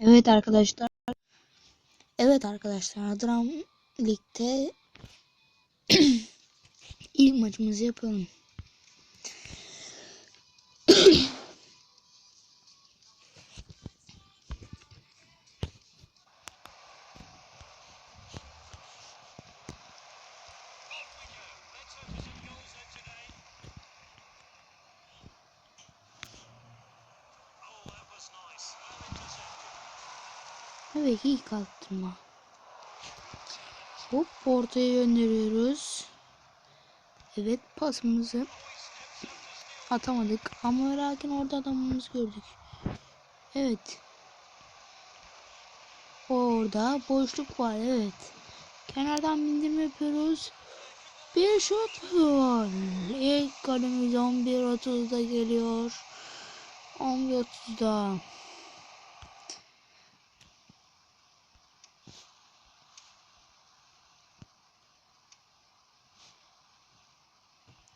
Evet arkadaşlar. Evet arkadaşlar Adram Lig'de ilk maçımızı yapalım. Evet ilk attırma. Hop ortaya gönderiyoruz. Evet pasımızı atamadık ama lakin orada adamımızı gördük. Evet. Orada boşluk var evet. Kenardan bindirme yapıyoruz. Bir şut var. İlk golümüz 11.30'da geliyor. 11.30'da.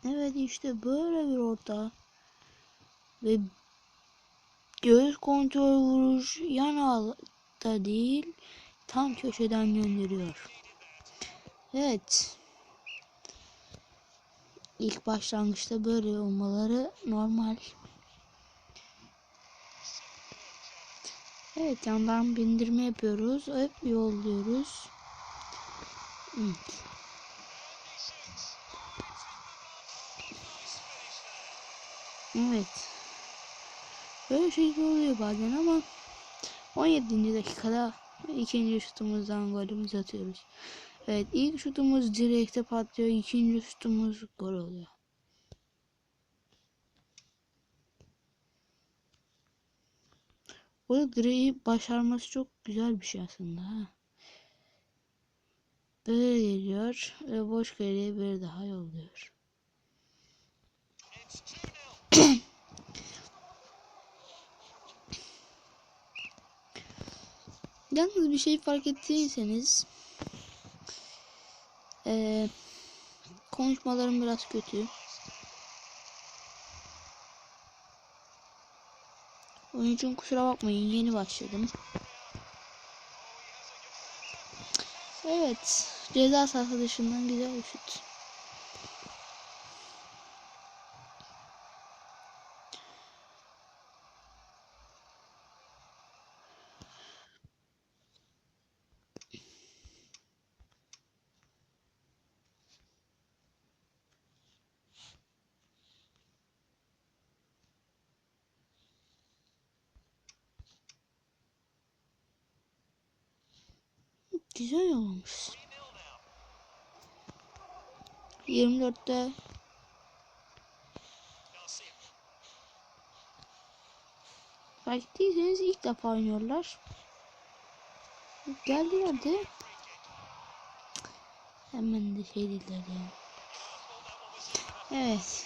Evet işte böyle bir orta. Ve göz kontrol vuruş yan altta değil tam köşeden gönderiyor. Evet. İlk başlangıçta böyle olmaları normal. Evet yandan bindirme yapıyoruz. Hep yolluyoruz. Evet. Evet. Böyle şeyler oluyor bazen ama 17. dakikada ikinci şutumuzdan golümüzü atıyoruz. Evet ilk şutumuz direkte patlıyor. ikinci şutumuz gol oluyor. Bu direği başarması çok güzel bir şey aslında. Ha. Böyle geliyor ve boş kaleye bir daha yolluyor. Yalnız bir şey fark ettiyseniz ee, konuşmalarım biraz kötü. Onun için kusura bakmayın yeni başladım. Evet ceza sahası dışından güzel bir şut. Güzel olmuş. 24'te Fark ettiyseniz ilk defa oynuyorlar. Geldiler de hemen de şey dediler ya. Evet.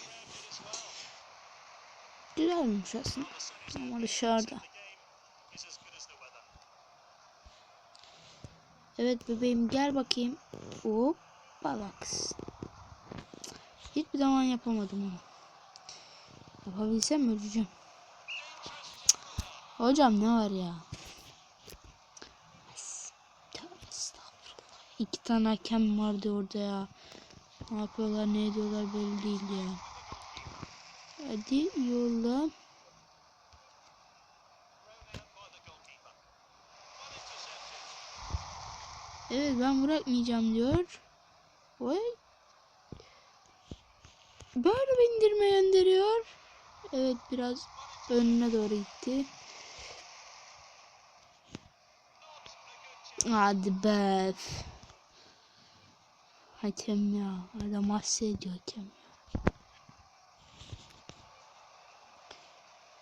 Güzel olmuş aslında. Ama dışarıda. Evet bebeğim gel bakayım. Hop balaks. Hiçbir zaman yapamadım onu. Yapabilsem öleceğim. Hocam ne var ya? İki tane hakem vardı orada ya. Ne yapıyorlar ne ediyorlar belli değil ya. Hadi yolla. Evet ben bırakmayacağım diyor. Vay. Böyle bindirme gönderiyor. Evet biraz önüne doğru gitti. Hadi be. Hakem ya. Adam bahsediyor hakem.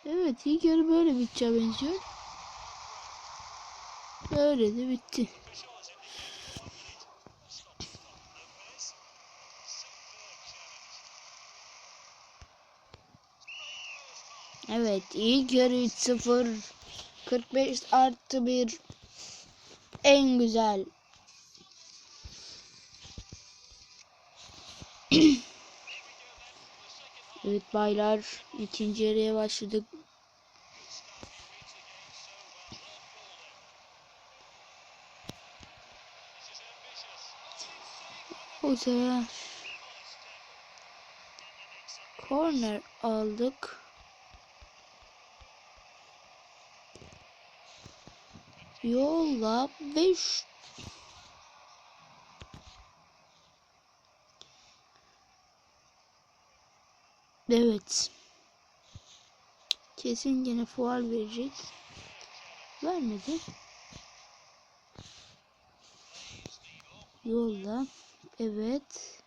Evet ilk yarı böyle biteceğe benziyor. Böyle de bitti. Evet ilk yarı 3-0. 45 artı 1. En güzel. evet baylar ikinci yarıya başladık. Hoca. Corner aldık. Yolla ve Evet. Kesin gene fuar verecek. Vermedi. Yolla. Evet.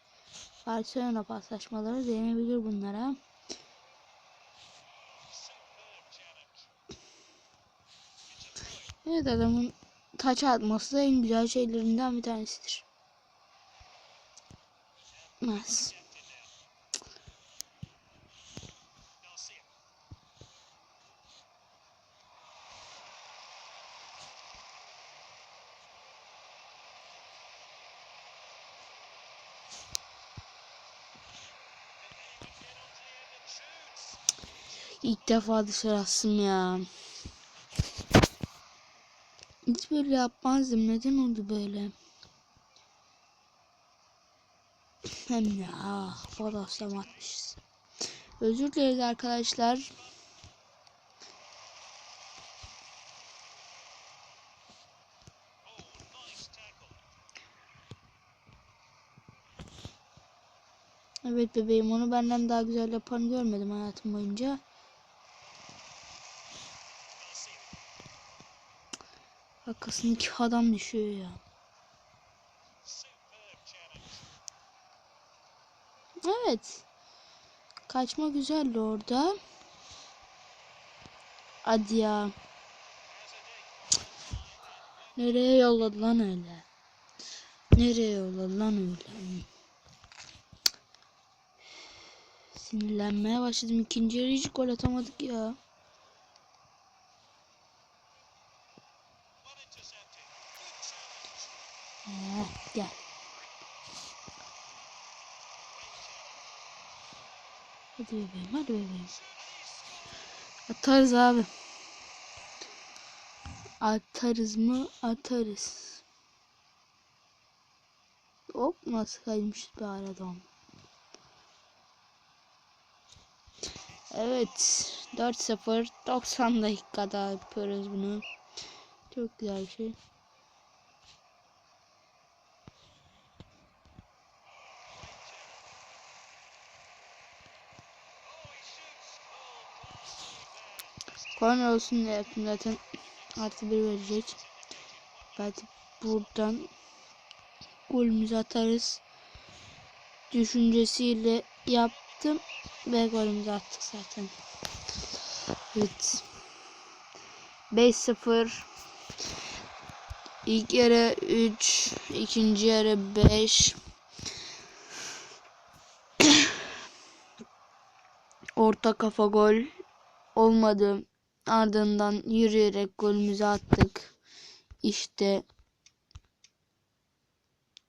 Barcelona paslaşmaları denenebilir bunlara. Evet adamın taç atması da en güzel şeylerinden bir tanesidir. Mas. İlk defa dışarı astım ya. Hiç böyle yapmazdım. Neden oldu böyle? Hem de ah bodoslama atmışız. Özür dileriz arkadaşlar. Evet bebeğim onu benden daha güzel yapan görmedim hayatım boyunca. Arkasındaki adam düşüyor ya. Evet. Kaçma güzeldi orada. Hadi ya. Nereye yolladı lan öyle? Nereye yolladı lan öyle? Sinirlenmeye başladım. İkinci yarı gol atamadık ya. Eh, gel. Hadi bebeğim, hadi bebeğim. Atarız abi. Atarız mı? Atarız. Hop nasıl kaymış bir aradan. Evet. 4-0. 90 dakikada yapıyoruz bunu. Çok güzel bir şey. Korner olsun diye yaptım zaten artı bir verecek. Belki buradan golümüzü atarız. Düşüncesiyle yaptım ve golümüzü attık zaten. Evet. 5-0 İlk yarı 3 ikinci yarı 5 Orta kafa gol olmadı. Ardından yürüyerek golümüzü attık. İşte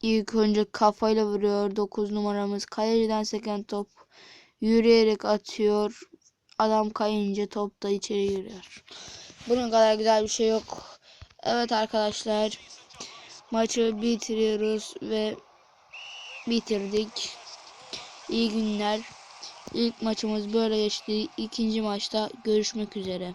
ilk önce kafayla vuruyor 9 numaramız. Kaleciden seken top yürüyerek atıyor. Adam kayınca top da içeri giriyor. Bunun kadar güzel bir şey yok. Evet arkadaşlar. Maçı bitiriyoruz ve bitirdik. İyi günler. İlk maçımız böyle geçti. İkinci maçta görüşmek üzere.